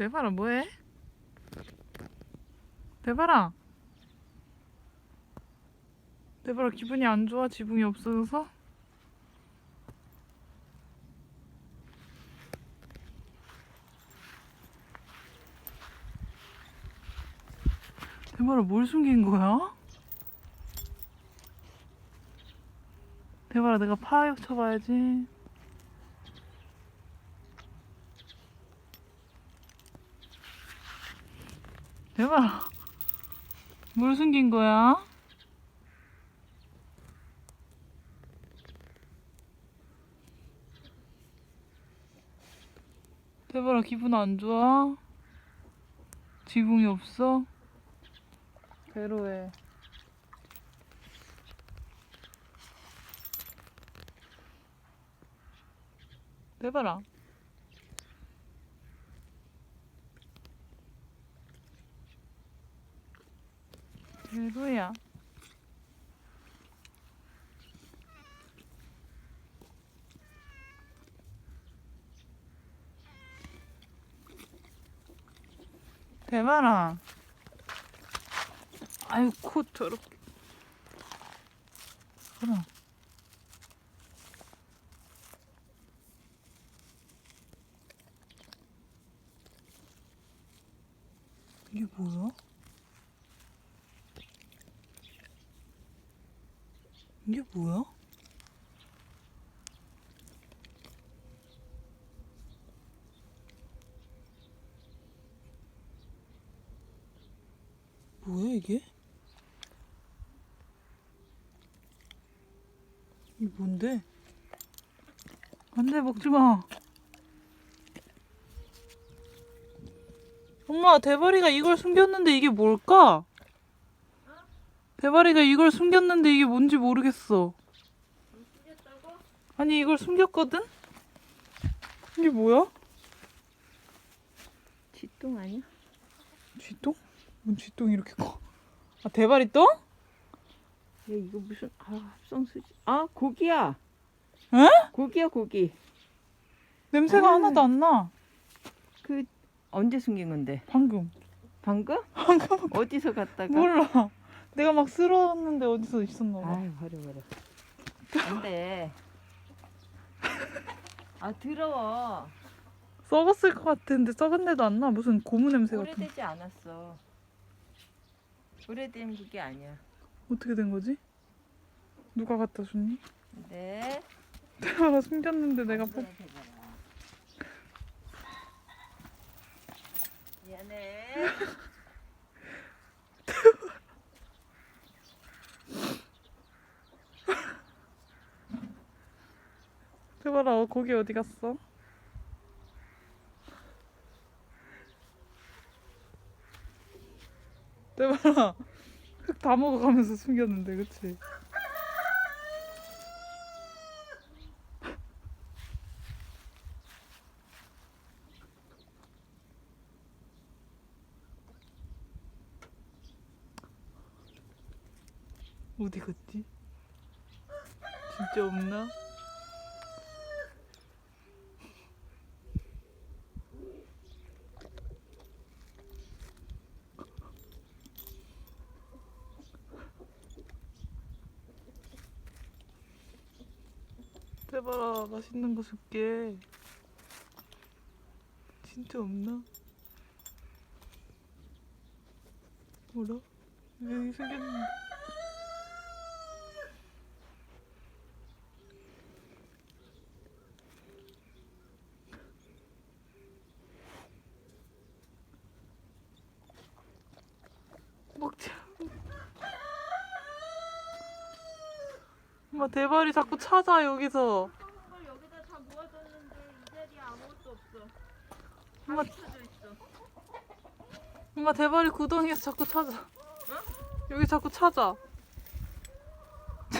대바라 뭐해? 대바라 대바라 기분이 안 좋아? 지붕이 없어져서? 대바라 뭘 숨긴 거야? 대바라 내가 파역 쳐봐야지 대박. 뭘 숨긴 거야? 대박아 기분 안 좋아? 지붕이 없어? 괴로해. 대박아. 괴로야. 대만아. 아유 코 저렇게. 그럼. 이게 뭐야? 이게 뭐야? 뭐야 이게? 이게 뭔데? 안돼 먹지 마. 엄마 대바리가 이걸 숨겼는데 이게 뭘까? 대바리가 이걸 숨겼는데 이게 뭔지 모르겠어. 아니 이걸 숨겼거든? 이게 뭐야? 쥐똥 아니야? 쥐똥? 뭔 쥐똥이 이렇게 커? 아 대바리 똥? 야 이거 무슨 아 합성수지? 아 고기야. 에? 고기야 고기. 냄새가 아. 하나도 안 나. 그 언제 숨긴 건데? 방금. 방금? 어디서 갔다가? 몰라. 내가 막 쓸었는데 어디서 있었나 봐. 아유 버려 버려. 안돼. 아 더러워. 썩었을 것 같은데 썩은 데도 안 나. 무슨 고무 냄새 같은. 오래되지 않았어. 오래된 그게 아니야. 어떻게 된 거지? 누가 갖다 줬니? 네. 내가 숨겼는데 내가 뽑. 미안해. 대바라 어, 고기 어디 갔어? 대바라 흙다 먹어가면서 숨겼는데 그치? 어디 갔지? 진짜 없나? 대봐라 맛있는 거 줄게 진짜 없나? 뭐라? 여기 생겼는데 먹자 엄마 대발이 자꾸 찾아 여기서. 걸 여기다 다 모아뒀는데 이 자리에 아무것도 없어. 엄마, 엄마 대발이 구덩이에서 자꾸 찾아. 어? 여기 자꾸 찾아. 네,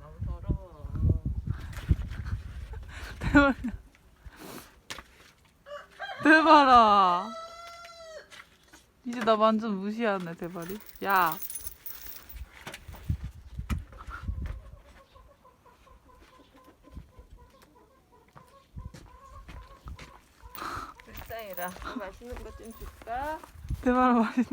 너무 더러워. 대발아. 이제 나 완전 무시하네 대발이. 야. 다행이다. 맛있는 거 좀 줄까? 대박 맛있네.